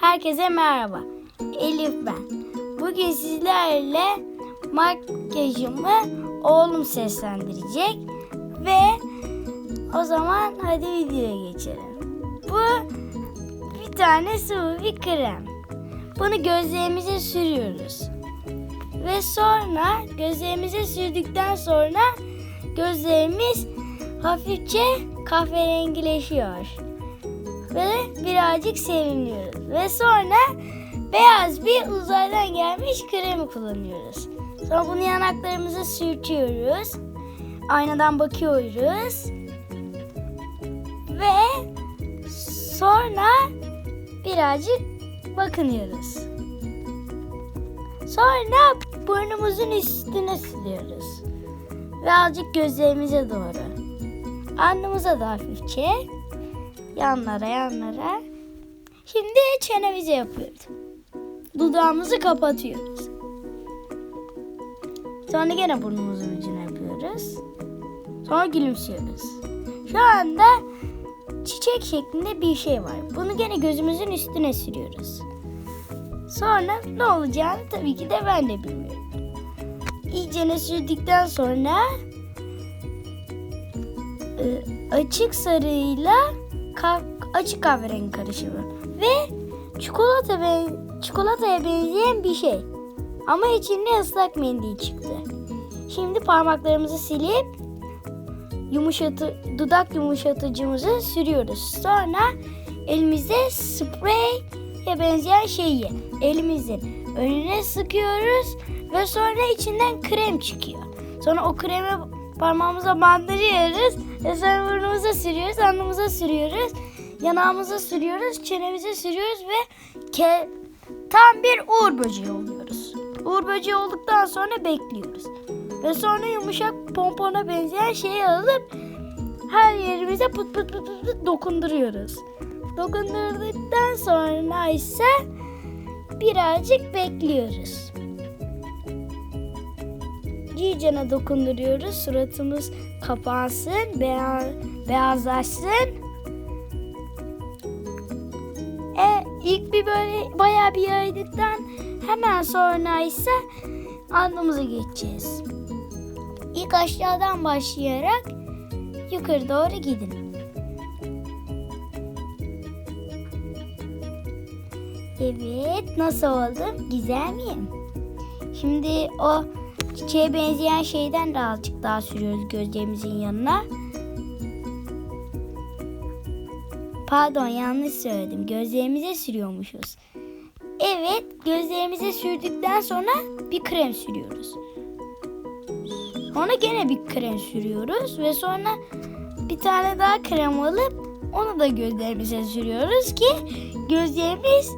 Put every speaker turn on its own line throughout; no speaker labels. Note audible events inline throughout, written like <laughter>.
Herkese merhaba. Elif ben. Bugün sizlerle makyajımı oğlum seslendirecek ve o zaman hadi videoya geçelim. Bu bir tane sıvı bir krem. Bunu gözlerimize sürüyoruz. Ve sonra gözlerimize sürdükten sonra gözlerimiz hafifçe kahverengileşiyor ve birazcık serinliyoruz. Ve sonra beyaz bir uzaydan gelmiş kremi kullanıyoruz. Sonra bunu yanaklarımıza sürtüyoruz. Aynadan bakıyoruz. Ve sonra birazcık bakınıyoruz. Sonra burnumuzun üstüne siliyoruz. Ve azıcık gözlerimize doğru. Alnımıza da hafifçe yanlara yanlara. Şimdi çenemizi yapıyoruz. Dudağımızı kapatıyoruz. Sonra gene burnumuzun ucuna yapıyoruz. Sonra gülümsüyoruz. Şu anda çiçek şeklinde bir şey var. Bunu gene gözümüzün üstüne sürüyoruz. Sonra ne olacağını tabii ki de ben de bilmiyorum. İyicene sürdükten sonra e, açık sarıyla açık kahverengi karışımı ve çikolata ben çikolataya benzeyen bir şey. Ama içinde ıslak mendil çıktı. Şimdi parmaklarımızı silip yumuşatı dudak yumuşatıcımızı sürüyoruz. Sonra elimize spreye benzeyen şeyi elimizin önüne sıkıyoruz ve sonra içinden krem çıkıyor. Sonra o kremi parmağımıza bandırıyoruz ve sonra burnumuza sürüyoruz, alnımıza sürüyoruz, yanağımıza sürüyoruz, çenemize sürüyoruz ve ke tam bir uğur böceği oluyoruz. Uğur böceği olduktan sonra bekliyoruz. Ve sonra yumuşak pompona benzeyen şeyi alıp her yerimize pıt pıt pıt pıt, pıt dokunduruyoruz. Dokundurduktan sonra ise birazcık bekliyoruz. İyicene dokunduruyoruz. Suratımız kapansın, beyaz, beyazlaşsın. İlk bir böyle bayağı bir yaydıktan hemen sonra ise alnımıza geçeceğiz. İlk aşağıdan başlayarak yukarı doğru gidin. Evet, nasıl oldum? Güzel miyim? Şimdi o çiçeğe benzeyen şeyden de azıcık daha sürüyoruz gözlerimizin yanına. Pardon yanlış söyledim. Gözlerimize sürüyormuşuz. Evet gözlerimize sürdükten sonra bir krem sürüyoruz. Sonra gene bir krem sürüyoruz ve sonra bir tane daha krem alıp onu da gözlerimize sürüyoruz ki gözlerimiz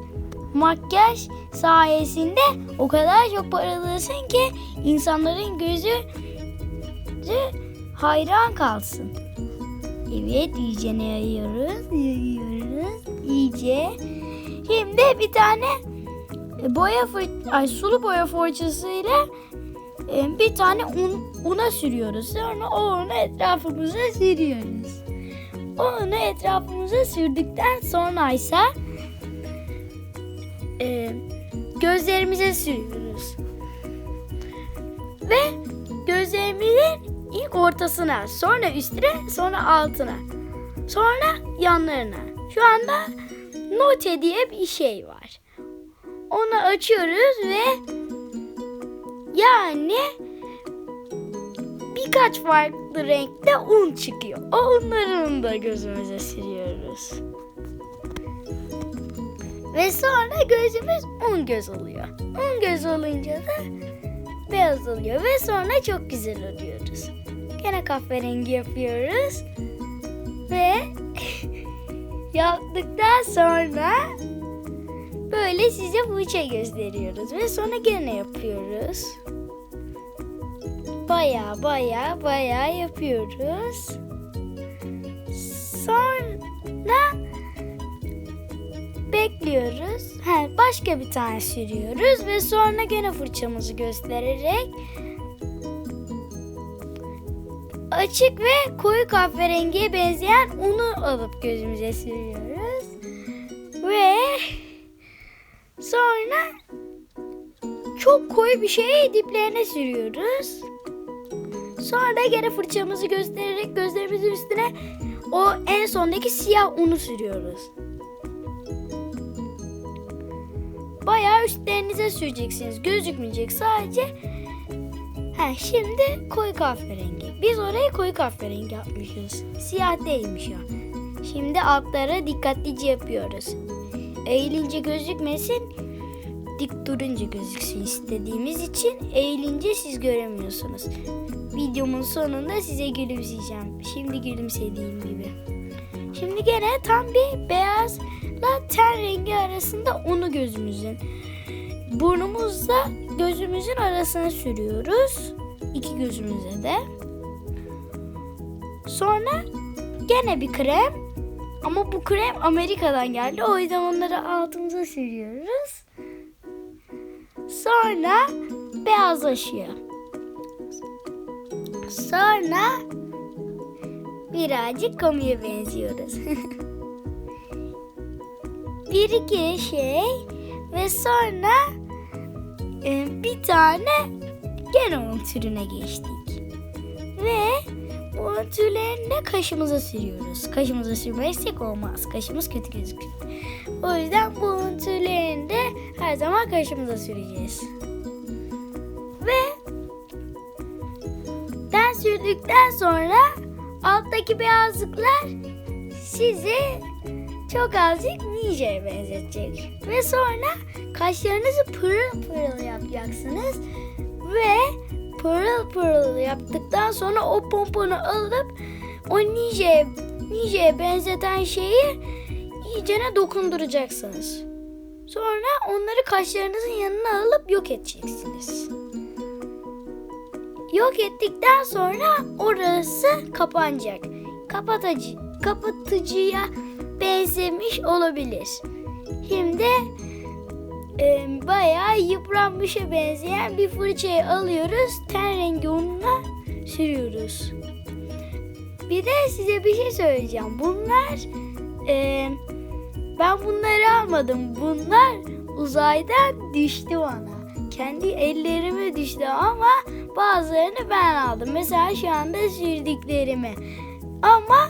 makyaj sayesinde o kadar çok parılsın ki insanların gözü hayran kalsın. Evet iyice ne yayıyoruz? Yayıyoruz iyice. Şimdi bir tane boya fır, ay sulu boya fırçasıyla e, bir tane un, una sürüyoruz. Sonra o unu etrafımıza sürüyoruz. O unu etrafımıza sürdükten sonra ise e, gözlerimize sürüyoruz. Ortasına, sonra üstüne, sonra altına, sonra yanlarına. Şu anda note diye bir şey var. Onu açıyoruz ve yani birkaç farklı renkte un çıkıyor. O unların da gözümüze sürüyoruz. Ve sonra gözümüz un göz oluyor. Un göz olunca da beyaz oluyor ve sonra çok güzel oluyoruz. Gene kahverengi yapıyoruz. Ve <laughs> yaptıktan sonra böyle size fırça gösteriyoruz ve sonra gene yapıyoruz. Baya baya baya yapıyoruz. Sonra bekliyoruz. Ha, başka bir tane sürüyoruz ve sonra gene fırçamızı göstererek açık ve koyu kahverengiye benzeyen unu alıp gözümüze sürüyoruz. Ve çok koyu bir şeyi diplerine sürüyoruz. Sonra gene fırçamızı göstererek gözlerimizin üstüne o en sondaki siyah unu sürüyoruz. Bayağı üstlerinize süreceksiniz. Gözükmeyecek sadece. Ha, şimdi koyu kahverengi. Biz orayı koyu kahverengi yapmışız. Siyah değilmiş ya. Şimdi altlara dikkatlice yapıyoruz. Eğilince gözükmesin, dik durunca gözüksün istediğimiz için eğilince siz göremiyorsunuz. Videomun sonunda size gülümseyeceğim. Şimdi gülümsediğim gibi. Şimdi gene tam bir beyazla ten rengi arasında onu gözümüzün. Burnumuzla gözümüzün arasına sürüyoruz. İki gözümüze de. Sonra gene bir krem. Ama bu krem Amerika'dan geldi. O yüzden onları altımıza sürüyoruz. Sonra beyazlaşıyor. Sonra birazcık kamuya benziyoruz. <laughs> bir iki şey ve sonra e, bir tane gene onun türüne geçtik. Ve bu de kaşımıza sürüyoruz. Kaşımıza sürmezsek olmaz. Kaşımız kötü gözükür. O yüzden bu türlerini de her zaman kaşımıza süreceğiz. Ve den sürdükten sonra alttaki beyazlıklar sizi çok azıcık ninja'ya benzetecek. Ve sonra kaşlarınızı pırıl pırıl yapacaksınız. Ve pırıl pırıl yaptıktan sonra o pomponu alıp o ninja'ya ninja'ya benzeten şeyi iyicene dokunduracaksınız. Sonra onları kaşlarınızın yanına alıp yok edeceksiniz. Yok ettikten sonra orası kapanacak. Kapatıcı, kapatıcıya benzemiş olabilir. Şimdi e, bayağı yıpranmışa benzeyen bir fırçayı alıyoruz. Ten rengi ununa sürüyoruz. Bir de size bir şey söyleyeceğim. Bunlar e, ben bunları almadım. Bunlar uzaydan düştü bana. Kendi ellerime düştü ama bazılarını ben aldım. Mesela şu anda sürdüklerimi. Ama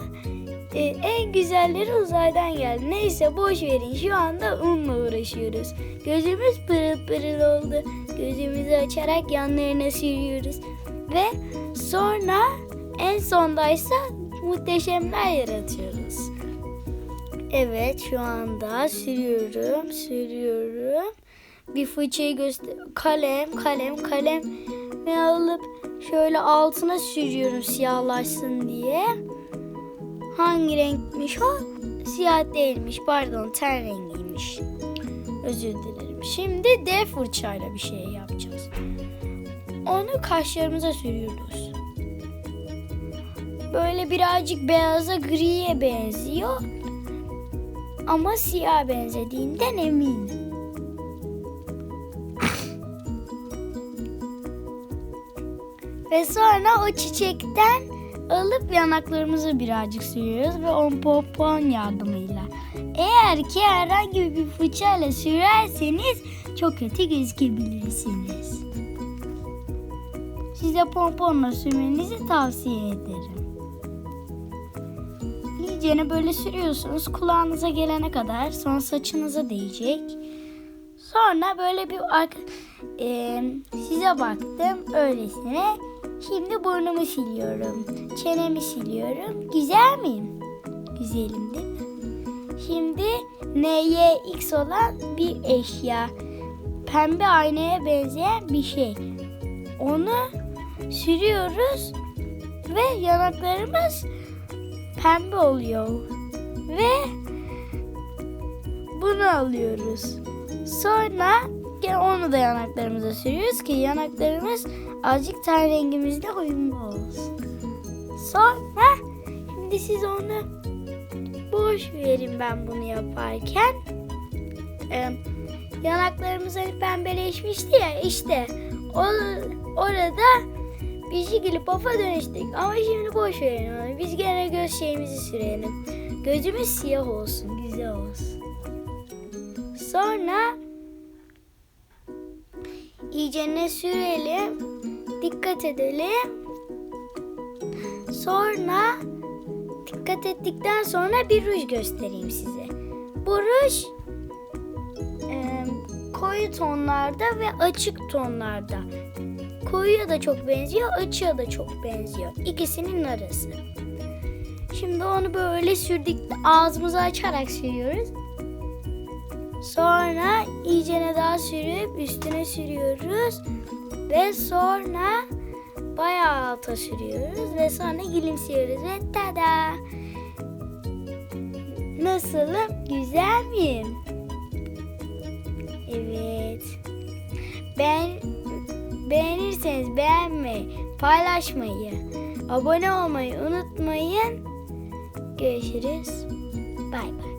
e, en güzelleri uzaydan geldi. Neyse boş verin. Şu anda unla uğraşıyoruz. Gözümüz pırıl pırıl oldu. Gözümüzü açarak yanlarına sürüyoruz. Ve sonra en sondaysa muhteşemler yaratıyoruz. Evet şu anda sürüyorum, sürüyorum. Bir fırçayı göster kalem, kalem, kalem ve alıp şöyle altına sürüyorum siyahlaşsın diye. Hangi renkmiş o? Siyah değilmiş pardon ten rengiymiş. Özür dilerim. Şimdi D fırçayla bir şey yapacağız. Onu kaşlarımıza sürüyoruz. Böyle birazcık beyaza griye benziyor. Ama siyah benzediğinden eminim. <laughs> Ve sonra o çiçekten alıp yanaklarımızı birazcık sürüyoruz ve on popon yardımıyla. Eğer ki herhangi bir fırçayla sürerseniz çok kötü gözükebilirsiniz. Size pomponla sürmenizi tavsiye ederim. İyicene böyle sürüyorsunuz kulağınıza gelene kadar sonra saçınıza değecek. Sonra böyle bir e, size baktım öylesine. Şimdi burnumu siliyorum. Çenemi siliyorum. Güzel miyim? Güzelim değil mi? Şimdi NYX olan bir eşya. Pembe aynaya benzeyen bir şey. Onu sürüyoruz ve yanaklarımız pembe oluyor. Ve bunu alıyoruz. Sonra onu da yanaklarımıza sürüyoruz ki yanaklarımız azıcık ten rengimizle uyumlu olsun. Sonra şimdi siz onu boş verin ben bunu yaparken. Ee, yanaklarımız hani pembeleşmişti ya işte o, orada bir şekilde pofa dönüştük. Ama şimdi boş verin onu. Biz gene göz şeyimizi sürelim. Gözümüz siyah olsun, güzel olsun. Sonra iyicene sürelim. Dikkat edelim. Sonra dikkat ettikten sonra bir ruj göstereyim size. Bu ruj e, koyu tonlarda ve açık tonlarda. Koyuya da çok benziyor, açığa da çok benziyor. İkisinin arası. Şimdi onu böyle sürdük, ağzımızı açarak sürüyoruz. Sonra iyicene daha sürüp üstüne sürüyoruz. Ve sonra bayağı alta ve sonra gülümsüyoruz ve tada. Nasılım? Güzel miyim? Evet. Ben beğenirseniz beğenmeyi, paylaşmayı, abone olmayı unutmayın. Görüşürüz. Bay bay.